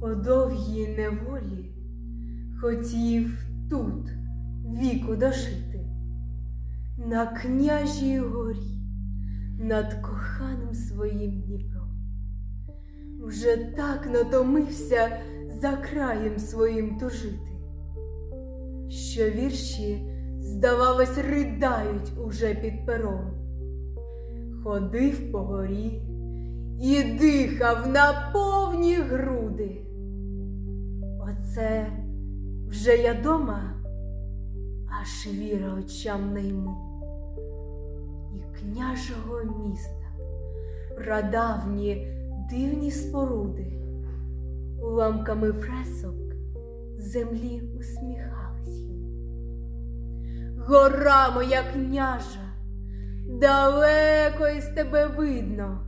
по довгій неволі хотів тут віку дожити, на княжій горі, над коханим своїм Дніпром. Вже так натомився за краєм своїм тужити, що вірші, здавалось, riдають уже під пером. Ходив по горі і дихав на повні груди. Оце вже я дома, аж віра очам не йму. І княжого міста, прадавні дивні споруди, уламками фресок землі усміхались йому. Гора моя княжа, далеко із тебе видно,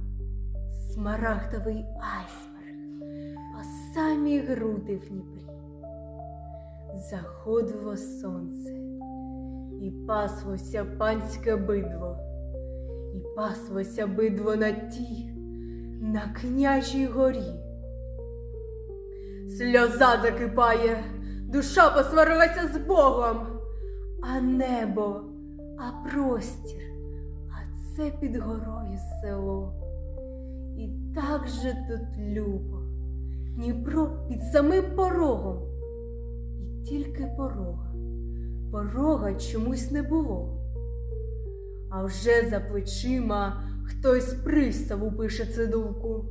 смарагдовий айсберг по самі груди в Дніпрі. Заходило сонце, і паслося панське бидво, і паслося бидво на тій, на княжій горі. Сльоза закипає, душа посварилася з Богом, а небо, а простір, а це під горою село. І так же тут любо, Дніпро під самим порогом. Тільки порога, порога чомусь не було. А вже за плечима хтось приставу пише цидулку.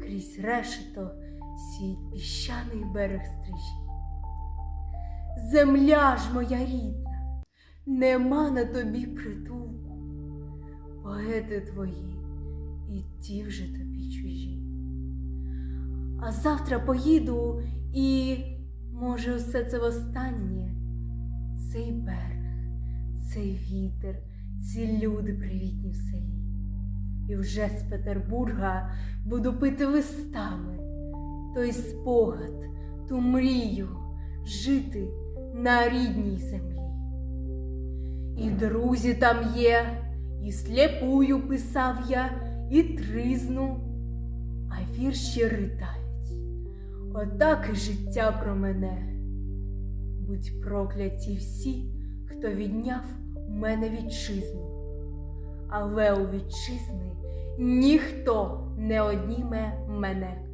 Крізь решето сіють піщаний берег стрижі. Земля ж моя рідна, нема на тобі притулку. Поети твої і ті вже тобі чужі. А завтра поїду і, може, все це востаннє. Цей берег, цей вітер, ці люди привітні в селі. І вже з Петербурга буду пити листами той спогад, ту мрію жити на рідній землі. І друзі там є, і сліпую писав я, і тризну, а вірші ритають. Отак і життя про мене. Будь прокляті всі, хто відняв у мене вітчизну, але у вітчизни ніхто не одніме мене.